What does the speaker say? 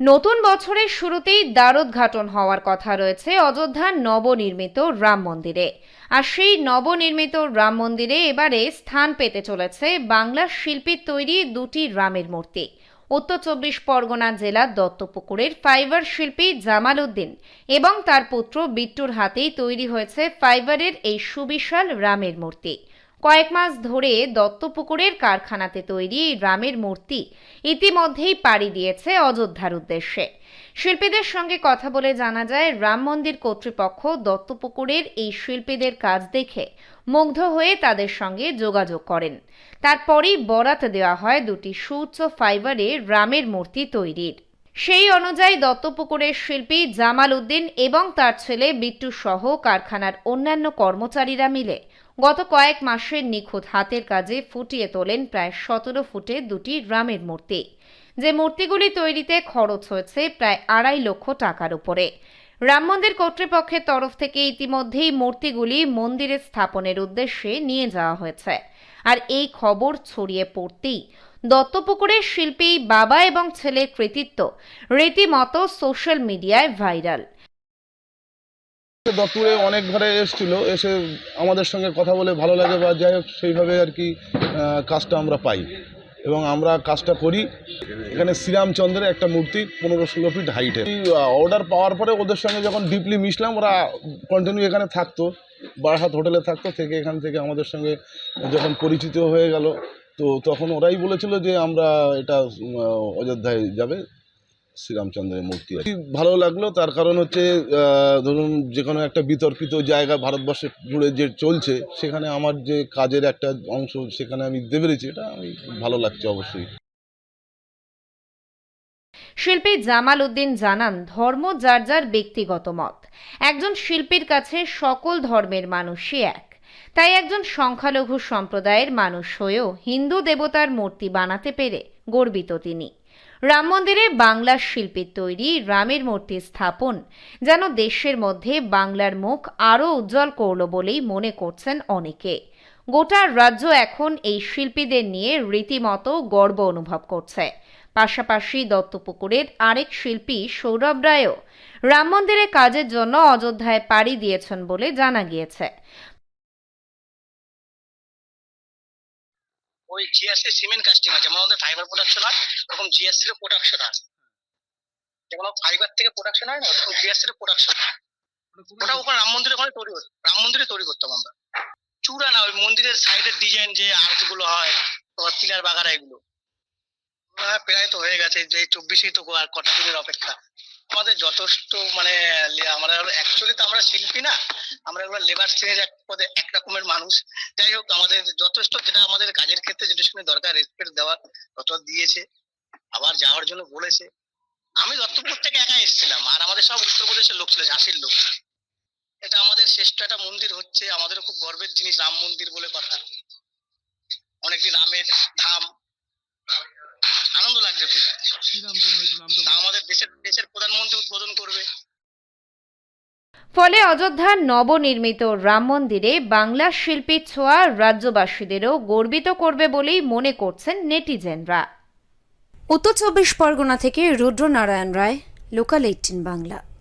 নতুন বছরের শুরুতেই দ্বারোদ্ঘাটন হওয়ার কথা রয়েছে অযোধ্যার নবনির্মিত রাম মন্দিরে। আর সেই নবনির্মিত রাম মন্দিরে এবারে স্থান পেতে চলেছে বাংলার শিল্পীর তৈরি দুটি রামের মূর্তি। উত্তর চব্বিশ পরগনা জেলার দত্তপুকুরের ফাইবার শিল্পী জামাল উদ্দিন এবং তার পুত্র বিট্টুর হাতেই তৈরি হয়েছে ফাইবারের এই সুবিশাল রামের মূর্তি। কয়েক মাস ধরে দত্তপুকুরের কারখানাতে তৈরি রামের মূর্তি ইতিমধ্যেই পাড়ি দিয়েছে অযোধ্যার উদ্দেশ্যে। শিল্পীদের সঙ্গে কথা বলে জানা যায়, রাম মন্দির কর্তৃপক্ষ দত্তপুকুরের এই শিল্পীদের কাজ দেখে মুগ্ধ হয়ে তাদের সঙ্গে যোগাযোগ করেন। তারপরেই বরাত দেওয়া হয় দুটি সুউচ্চ ফাইবারে রামের মূর্তি তৈরির। সেই অনুযায়ী দত্তপুকুরের শিল্পী জামাল উদ্দিন এবং তার ছেলে বিট্টু সহ কারখানার অন্যান্য কর্মচারীরা মিলে গত কয়েক মাসের নিখুঁত হাতের কাজে ফুটিয়ে তোলেন প্রায় সতেরো ফুটে দুটি রামের মূর্তি। যে মূর্তিগুলি তৈরিতে খরচ হয়েছে প্রায় আড়াই লক্ষ টাকার উপরে। রাম মন্দির কর্তৃপক্ষের তরফ থেকে ইতিমধ্যেই মূর্তিগুলি মন্দিরে স্থাপনের উদ্দেশ্যে নিয়ে যাওয়া হয়েছে। আর এই খবর ছড়িয়ে পড়তেই দত্তপুকুরের শিল্পী বাবা এবং ছেলের কৃতিত্ব রীতিমতো সোশ্যাল মিডিয়ায় ভাইরাল। দত্তুরে অনেক ঘরে এসেছিল, এসে আমাদের সঙ্গে কথা বলে ভালো লাগে বা যাই হোক সেইভাবে আর কি কাজটা আমরা পাই। এবং আমরা কাজটা করি। এখানে শ্রীরামচন্দ্রের একটা মূর্তি পনেরো ষোলো ফিট হাইটের অর্ডার পাওয়ার পরে ওদের সঙ্গে যখন ডিপলি মিশলাম, ওরা কন্টিনিউ এখানে থাকতো বারাসাত হোটেলে থাকতো, থেকে এখান থেকে আমাদের সঙ্গে যখন পরিচিত হয়ে গেল, তো তখন ওরাই বলেছিল যে আমরা এটা অযোধ্যায় যাবে। শ্রীরামচন্দ্রের মূর্তি আছে। ভালো লাগল, তার কারণ হচ্ছে ধরুন যে কোনো একটা বিতর্কিত জায়গা ভারতবর্ষে জুড়ে যে চলছে, সেখানে আমার যে কাজের একটা অংশ সেখানে আমি দিতে পেরেছি, এটা আমি ভালো লাগছে অবশ্যই। শিল্পী জামাল উদ্দিন জানান, ধর্ম যার যার ব্যক্তিগত মত। একজন শিল্পীর কাছে সকল ধর্মের মানুষই এক। তাই একজন সংখ্যালঘু সম্প্রদায়ের মানুষ হয়েও হিন্দু দেবতার মূর্তি বানাতে পেরে গর্বিত তিনি। রাম মন্দিরে বাংলার শিল্পীর তৈরি রামের মূর্তি স্থাপন, যেন দেশের মধ্যে বাংলার মুখ আরও উজ্জ্বল করল বলেই মনে করছেন অনেকে। গোটা রাজ্য এখন এই শিল্পীদের নিয়ে রীতিমতো গর্ব অনুভব করছে। পাশাপাশি দত্তপুকুরের আরেক শিল্পী সৌরভ রায়ও রাম মন্দিরে কাজের জন্য অযোধ্যায় পাড়ি দিয়েছেন বলে জানা গিয়েছে। ওই জিএসসি সিমেন্ট কাস্টিং আছে। যেমন আমাদের ফাইবার প্রোডাকশন হয় ওরকম জিএসসি এর প্রোডাকশন আছে। যেমন ফাইবার থেকে প্রোডাকশন হয় না ওরকম জিএসসি এর প্রোডাকশন ওটা ওখানে রাম মন্দিরে ওখানে তৈরি রাম মন্দিরে তৈরি করতাম আমরা। চূড়া না ওই মন্দিরের সাইডের ডিজাইন যে আর্চগুলো হয় তোমার পিলার বাগারা এগুলো। হ্যাঁ, প্রায় তো হয়ে গেছে। যে চব্বিশেই তো আর কটা দিনের অপেক্ষা। আমাদের যথেষ্ট মানে আমরা অ্যাকচুয়ালি তো আমরা শিল্পী না, আমরা একবার লেবার শ্রেণির এক পদে এক রকমের মানুষ। যাই হোক, আমাদের যথেষ্ট যেটা আমাদের কাজের ক্ষেত্রে যেটা শুনে দরকার রেসপেক্ট দেওয়া তত দিয়েছে, আবার যাওয়ার জন্য বলেছে। আমি দত্তপুর থেকে একা এসেছিলাম, আর আমাদের সব উত্তরপ্রদেশের লোক ছিল, ঝাঁসির লোক। এটা আমাদের শ্রেষ্ঠ একটা মন্দির হচ্ছে, আমাদের খুব গর্বের জিনিস, রাম মন্দির বলে কথা। অনেকদিন রামের ধাম। আনন্দ লাগছে খুব। আমাদের দেশের দেশের প্রধানমন্ত্রী উদ্বোধন করবে। ফলে অযোধ্যার নবনির্মিত রাম মন্দিরে বাংলা শিল্পীর ছোঁয়া রাজ্যবাসীদেরও গর্বিত করবে বলেই মনে করছেন নেটিজেনরা। উত্তর চব্বিশ পরগনা থেকে রুদ্রনারায়ণ রায় লোকাল এইটিন বাংলা।